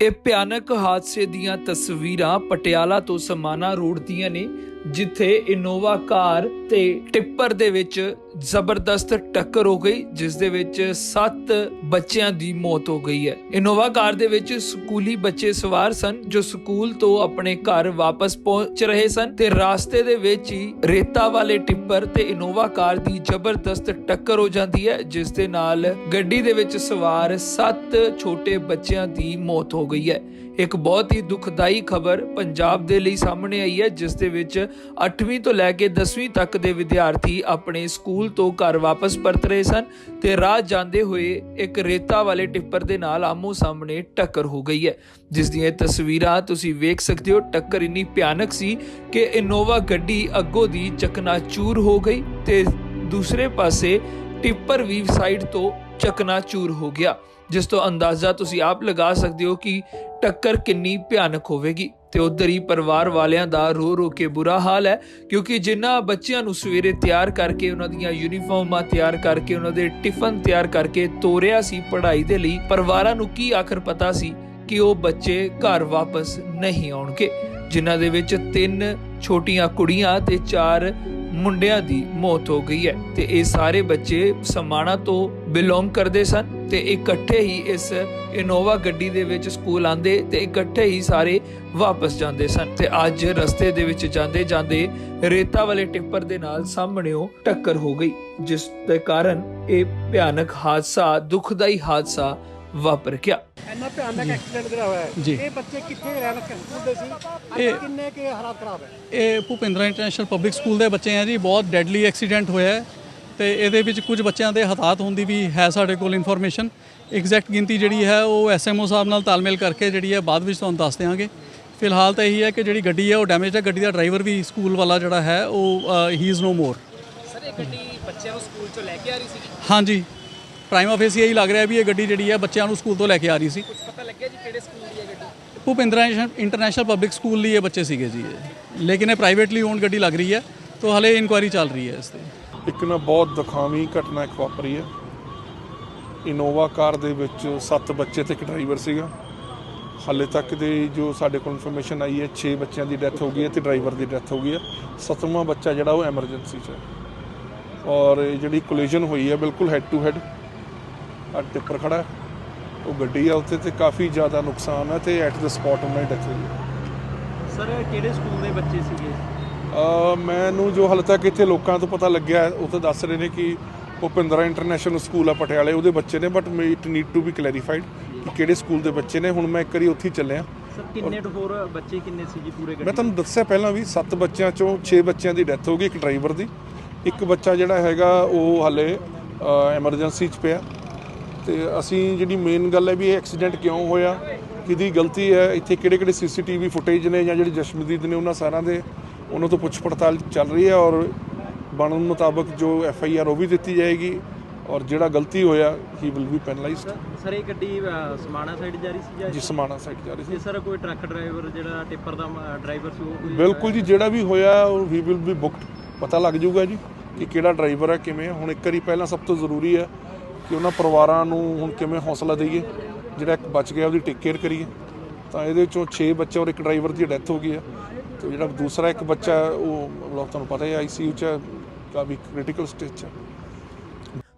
ਇਹ ਭਿਆਨਕ ਹਾਦਸੇ ਦੀਆਂ ਤਸਵੀਰਾਂ ਪਟਿਆਲਾ ਤੋਂ ਸਮਾਨਾ ਰੋਡ ਦੀਆਂ ਨੇ ਜਿੱਥੇ ਇਨੋਵਾ ਕਾਰ ਤੇ ਟਿੱਪਰ ਦੇ ਵਿੱਚ ਜ਼ਬਰਦਸਤ ਟੱਕਰ ਹੋ ਗਈ, ਜਿਸ ਦੇ ਵਿੱਚ 7 ਬੱਚਿਆਂ ਦੀ ਮੌਤ ਹੋ ਗਈ ਹੈ। ਇਨੋਵਾ ਕਾਰ ਦੇ ਵਿੱਚ ਸਕੂਲੀ ਬੱਚੇ ਸਵਾਰ ਸਨ, ਜੋ ਸਕੂਲ ਤੋਂ ਆਪਣੇ ਘਰ ਵਾਪਸ ਪਹੁੰਚ ਰਹੇ ਸਨ ਤੇ ਰਾਸਤੇ ਦੇ ਵਿੱਚ ਹੀ ਰੇਤਾ ਵਾਲੇ ਟਿੱਪਰ ਤੇ ਇਨੋਵਾ ਕਾਰ ਦੀ ਜ਼ਬਰਦਸਤ ਟੱਕਰ ਹੋ ਜਾਂਦੀ ਹੈ, ਜਿਸ ਦੇ ਨਾਲ ਗੱਡੀ ਦੇ ਵਿੱਚ ਸਵਾਰ 7 ਛੋਟੇ ਬੱਚਿਆਂ ਦੀ ਮੌਤ ਹੋ ਗਈ ਹੈ। ਇੱਕ ਬਹੁਤ ਹੀ ਦੁਖਦਾਈ ਖਬਰ ਪੰਜਾਬ ਦੇ ਲਈ ਸਾਹਮਣੇ ਆਈ ਹੈ, ਜਿਸ ਦੇ ਵਿੱਚ 8ਵੀਂ ਤੋਂ ਲੈ ਕੇ 10ਵੀਂ ਤੱਕ ਦੇ ਵਿਦਿਆਰਥੀ ਆਪਣੇ ਸਕੂਲ ਤੋਂ ਘਰ ਵਾਪਸ ਪਰਤ ਰਹੇ ਸਨ ਤੇ ਰਾਹ ਜਾਂਦੇ ਹੋਏ ਇੱਕ ਰੇਤਾ ਵਾਲੇ ਟਿੱਪਰ ਦੇ ਨਾਲ ਆਮੋ ਸਾਹਮਣੇ ਟੱਕਰ ਹੋ ਗਈ ਹੈ। ਜਿਸ ਦੀਆਂ ਤਸਵੀਰਾਂ ਤੁਸੀਂ ਵੇਖ ਸਕਦੇ ਹੋ, ਟੱਕਰ ਇੰਨੀ ਭਿਆਨਕ ਸੀ ਕਿ ਇਨੋਵਾ ਗੱਡੀ ਅੱਗੋਂ ਦੀ ਚਕਨਾਚੂਰ ਹੋ ਗਈ ਤੇ ਦੂਸਰੇ ਪਾਸੇ ਟਿੱਪਰ ਵੀ ਸਾਈਡ ਤੋਂ ਚਕਨਾਚੂਰ ਹੋ ਗਿਆ। ਜਿਸ ਤੋਂ ਅੰਦਾਜ਼ਾ ਤੁਸੀਂ ਆਪ ਲਗਾ ਸਕਦੇ ਹੋ ਕਿ ਟੱਕਰ ਕਿੰਨੀ ਭਿਆਨਕ ਹੋਵੇਗੀ। ਤੇ ਉਧਰ ਹੀ ਪਰਿਵਾਰ ਵਾਲਿਆਂ ਦਾ ਰੋ ਰੋ ਕੇ ਬੁਰਾ ਹਾਲ ਹੈ, ਕਿਉਂਕਿ ਜਿਨ੍ਹਾਂ ਬੱਚਿਆਂ ਨੂੰ ਸਵੇਰੇ ਤਿਆਰ ਕਰਕੇ ਉਹਨਾਂ ਦੀਆਂ ਯੂਨੀਫਾਰਮਾਂ ਤਿਆਰ ਕਰਕੇ, ਉਹਨਾਂ ਦੇ ਟਿਫਨ ਤਿਆਰ ਕਰਕੇ ਤੋਰਿਆ ਸੀ ਪੜ੍ਹਾਈ ਦੇ ਲਈ, ਪਰਿਵਾਰਾਂ ਨੂੰ ਕੀ ਆਖਰ ਪਤਾ ਸੀ ਕਿ ਉਹ ਬੱਚੇ ਘਰ ਵਾਪਸ ਨਹੀਂ ਆਉਣਗੇ। ਜਿਨ੍ਹਾਂ ਦੇ ਵਿੱਚ ਤਿੰਨ ਛੋਟੀਆਂ ਕੁੜੀਆਂ ਤੇ ਚਾਰ ਮੁੰਡਿਆਂ ਦੀ ਮੌਤ ਹੋ ਗਈ ਹੈ ਤੇ ਇਹ ਸਾਰੇ ਬੱਚੇ ਸਮਾਣਾ ਤੋਂ ਬਿਲੋਂਗ ਕਰਦੇ ਸਨ ਤੇ ਇਕੱਠੇ ਹੀ ਇਸ ਇਨੋਵਾ ਗੱਡੀ ਦੇ ਵਿੱਚ ਸਕੂਲ ਆਂਦੇ ਤੇ ਇਕੱਠੇ ਹੀ ਸਾਰੇ ਵਾਪਸ ਜਾਂਦੇ ਸਨ ਤੇ ਅੱਜ ਰਸਤੇ ਦੇ ਵਿੱਚ ਜਾਂਦੇ ਜਾਂਦੇ ਰੇਤਾ ਵਾਲੇ ਟਿੱਪਰ ਦੇ ਨਾਲ ਸਾਹਮਣਿਓ ਟੱਕਰ ਹੋ ਗਈ, ਜਿਸ ਦੇ ਕਾਰਨ ਇਹ ਭਿਆਨਕ ਹਾਦਸਾ, ਦੁਖਦਾਈ ਹਾਦਸਾ ਵਾਪਰ ਗਿਆ। ਇੰਨਾ ਭਿਆਨਕ ਐਕਸੀਡੈਂਟ ਜਿਹੜਾ ਹੋਇਆ ਹੈ ਜੀ। ਇਹ ਬੱਚੇ ਕਿੱਥੇ ਰਹਿਣ ਹੁੰਦੇ ਸੀ? ਅੱਜ ਇਹ- ਕਿੰਨੇ ਕੇ ਹਾਲਾਤ ਖਰਾਬ ਹੈ? ਇਹ ਭੁਪਿੰਦਰਾ ਇੰਟਰਨੈਸ਼ਨਲ ਪਬਲਿਕ ਸਕੂਲ ਦੇ ਬੱਚੇ ਆ ਜੀ ਬਹੁਤ ਡੈਡਲੀ ਐਕਸੀਡੈਂਟ ਹੋਇਆ ਹੈ। ਤੇ ਇਹਦੇ ਵਿੱਚ ਕੁਝ ਬੱਚਿਆਂ ਦੇ ਹਤਾਹਤ ਹੋਣ ਦੀ ਵੀ ਹੈ ਸਾਡੇ ਕੋਲ ਇਨਫੋਰਮੇਸ਼ਨ ਐਗਜ਼ੈਕਟ ਗਿਣਤੀ ਜਿਹੜੀ ਹੈ ਉਹ ਐਸਐਮਓ ਸਾਹਿਬ ਨਾਲ ਤਾਲਮੇਲ ਕਰਕੇ ਜਿਹੜੀ ਹੈ ਬਾਅਦ ਵਿੱਚ ਤੁਹਾਨੂੰ ਦੱਸ ਦਿਆਂਗੇ। ਫਿਲਹਾਲ ਤਾਂ ਇਹੀ ਹੈ ਕਿ ਜਿਹੜੀ ਗੱਡੀ ਹੈ ਉਹ ਡੈਮੇਜ ਹੈ। ਗੱਡੀ ਦਾ ਡਰਾਈਵਰ ਵੀ ਸਕੂਲ ਵਾਲਾ ਜਿਹੜਾ ਹੈ ਉਹ ਹੀ ਇਜ਼ ਨੋ ਮੋਰ ਸਰ ਇਹ ਗੱਡੀ ਬੱਚਿਆਂ ਨੂੰ ਸਕੂਲ ਚੋਂ ਲੈ ਕੇ ਆ ਰਹੀ ਸੀ ਹਾਂਜੀ। ਪ੍ਰਾਈਮ ਆਫਿਸ ਇਹੀ ਲੱਗ ਰਿਹਾ ਵੀ ਇਹ ਗੱਡੀ ਜਿਹੜੀ ਹੈ ਬੱਚਿਆਂ ਨੂੰ ਸਕੂਲ ਤੋਂ ਲੈ ਕੇ ਆ ਰਹੀ ਸੀ। ਕੁਝ ਪਤਾ ਲੱਗਿਆ ਜੀ ਕਿਹੜੇ ਸਕੂਲ ਦੀ ਹੈ ਗੱਡੀ? ਭੁਪਿੰਦਰਾ ਇੰਟਰਨੈਸ਼ਨਲ ਪਬਲਿਕ ਸਕੂਲ ਲਈ ਇਹ ਬੱਚੇ ਸੀਗੇ ਜੀ ਇਹ। ਲੇਕਿਨ ਇਹ ਪ੍ਰਾਈਵੇਟਲੀ ਓਨਡ ਗੱਡੀ ਲੱਗ ਰਹੀ ਹੈ ਤਾਂ ਹਲੇ ਇਨਕੁਆਇਰੀ ਚੱਲ ਰਹੀ ਹੈ ਇਸ ਤੇ। ਇੱਕ ਨਾ ਬਹੁਤ ਦੁਖਾਵੀ ਘਟਨਾ ਇੱਕ ਵਾਪਰੀ ਹੈ। ਇਨੋਵਾ ਕਾਰ ਦੇ ਵਿੱਚ 7 ਬੱਚੇ ਤੇ ਇੱਕ ਡਰਾਈਵਰ ਸੀਗਾ। ਹਾਲੇ ਤੱਕ ਦੇ ਜੋ ਸਾਡੇ ਕੋਲ ਇਨਫੋਰਮੇਸ਼ਨ ਆਈ ਹੈ 6 ਬੱਚਿਆਂ ਦੀ ਡੈਥ ਹੋ ਗਈ ਹੈ ਤੇ ਡਰਾਈਵਰ ਦੀ ਡੈਥ ਹੋ ਗਈ ਹੈ। ਸੱਤਵਾਂ ਬੱਚਾ ਜਿਹੜਾ ਉਹ ਐਮਰਜੈਂਸੀ 'ਚ ਹੈ। ਔਰ ਇਹ ਜਿਹੜੀ ਕੋਲੀਜਨ ਹੋਈ ਹੈ ਬਿਲਕੁਲ ਹੈਡ ਟੂ ਹੈਡ ਆ ਟਿੱਪਰ ਖੜਾ ਉਹ ਗੱਡੀ ਆ ਉੱਤੇ ਤੇ ਕਾਫੀ ਜ਼ਿਆਦਾ ਨੁਕਸਾਨ ਹੈ ਤੇ ਐਟ ਦ ਸਪੌਟ ਉਹਨਾਂ ਦੀ ਡੈਥ ਹੋਈ ਸਰ ਕਿਹੜੇ ਸਕੂਲ ਦੇ ਬੱਚੇ ਸੀਗੇ? ਅ ਮੈਨੂੰ ਜੋ ਹਾਲੇ ਤੱਕ ਇੱਥੇ ਲੋਕਾਂ ਤੋਂ ਪਤਾ ਲੱਗਿਆ ਉਹ ਤਾਂ ਦੱਸ ਰਹੇ ਨੇ ਕਿ ਭੁਪਿੰਦਰਾ ਇੰਟਰਨੈਸ਼ਨਲ ਸਕੂਲ ਆ ਪਟਿਆਲੇ ਉਹਦੇ ਬੱਚੇ ਨੇ but it need to be clarified ਕਿ ਕਿਹੜੇ ਸਕੂਲ ਦੇ ਬੱਚੇ ਨੇ। ਹੁਣ ਮੈਂ ਇੱਕ ਵਾਰੀ ਉੱਥੇ ਚੱਲਿਆ। ਸਰ ਕਿੰਨੇ ਹੋਰ ਬੱਚੇ ਕਿੰਨੇ ਸੀ ਜੀ ਪੂਰੇ ਮੈਂ ਤੁਹਾਨੂੰ ਦੱਸਿਆ ਪਹਿਲਾਂ ਵੀ 7 ਬੱਚਿਆਂ ਚੋਂ 6 ਬੱਚਿਆਂ ਦੀ ਡੈਥ ਹੋ ਗਈ ਇੱਕ ਡਰਾਈਵਰ ਦੀ। ਇੱਕ ਬੱਚਾ ਜਿਹੜਾ ਹੈਗਾ ਉਹ ਹਾਲੇ ਐਮਰਜੈਂਸੀ 'ਚ ਪਿਆ। ਤੇ ਅਸੀਂ ਜਿਹੜੀ ਮੇਨ ਗੱਲ ਹੈ ਵੀ ਇਹ ਐਕਸੀਡੈਂਟ ਕਿਉਂ ਹੋਇਆ ਕਿਹਦੀ ਗਲਤੀ ਹੈ ਇੱਥੇ ਕਿਹੜੇ ਕਿਹੜੇ ਸੀਸੀਟੀਵੀ ਫੁਟੇਜ ਨੇ ਜਾਂ ਜਿਹੜੀ ਜਸ਼ਮਦੀਦ ਨੇ ਉਹਨਾਂ ਸਾਰਿਆਂ ਦੇ ਉਹਨਾਂ ਤੋਂ ਪੁੱਛ ਪੜਤਾਲ ਚੱਲ ਰਹੀ ਹੈ ਔਰ ਬਣਨ ਮੁਤਾਬਕ ਜੋ ਐਫ ਆਈ ਆਰ ਉਹ ਵੀ ਦਿੱਤੀ ਜਾਏਗੀ ਔਰ ਜਿਹੜਾ ਗਲਤੀ ਹੋਇਆ he will be penalised sir ਇਹ ਗੱਡੀ ਸਮਾਣਾ ਸਾਈਡ ਜਾ ਰਹੀ ਸੀ ਜਾਂ ਜਿਸ ਸਮਾਣਾ ਸਾਈਡ ਜਾ ਰਹੀ ਸੀ। ਸਰ ਕੋਈ ਟਰੱਕ ਡਰਾਈਵਰ ਜਿਹੜਾ ਟਿੱਪਰ ਦਾ ਡਰਾਈਵਰ ਸੀ ਉਹ ਕੋਈ ਬਿਲਕੁਲ ਜੀ ਜਿਹੜਾ ਵੀ ਹੋਇਆ ਉਹ ਵੀ ਵਿਲ ਬੀ ਬੁੱਕਡ ਪਤਾ ਲੱਗ ਜਾਊਗਾ ਜੀ ਕਿ ਕਿਹੜਾ ਡਰਾਈਵਰ ਹੈ ਕਿਵੇਂ। ਹੁਣ ਇੱਕ ਵਾਰੀ ਪਹਿਲਾਂ ਸਭ ਤੋਂ ਜ਼ਰੂਰੀ ਹੈ ਕਿ ਉਹਨਾਂ ਪਰਿਵਾਰਾਂ ਨੂੰ ਹੁਣ ਕਿਵੇਂ ਹੌਸਲਾ ਦਈਏ? ਜਿਹੜਾ ਇੱਕ ਬਚ ਗਿਆ, ਉਹਦੀ ਟੇਕ ਕੇਅਰ ਕਰੀਏ। ਤਾਂ ਇਹਦੇ ਵਿੱਚੋਂ 6 ਬੱਚੇ ਔਰ ਇੱਕ ਡਰਾਈਵਰ ਦੀ ਡੈਥ ਹੋ ਗਈ ਹੈ। ਤੇ ਜਿਹੜਾ ਦੂਸਰਾ ਇੱਕ ਬੱਚਾ ਉਹ ਮਤਲਬ ਤੁਹਾਨੂੰ ਪਤਾ ਹੈ ਆਈਸੀਯੂ ਚ ਕਾਫੀ ਕ੍ਰਿਟੀਕਲ ਸਟੇਜ 'ਚ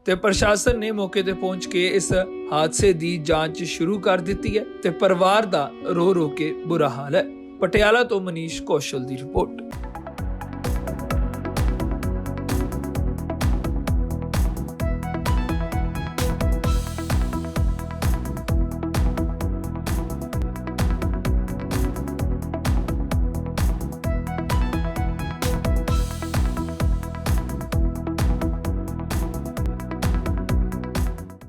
ਤੇ ਪ੍ਰਸ਼ਾਸਨ ਨੇ ਮੌਕੇ ਤੇ ਪਹੁੰਚ ਕੇ ਇਸ ਹਾਦਸੇ ਦੀ ਜਾਂਚ ਸ਼ੁਰੂ ਕਰ ਦਿੱਤੀ ਹੈ ਤੇ ਪਰਿਵਾਰ ਦਾ ਰੋ ਰੋ ਕੇ ਬੁਰਾ ਹਾਲ ਹੈ। ਪਟਿਆਲਾ ਤੋਂ ਮਨੀਸ਼ ਕੌਸ਼ਲ ਦੀ ਰਿਪੋਰਟ।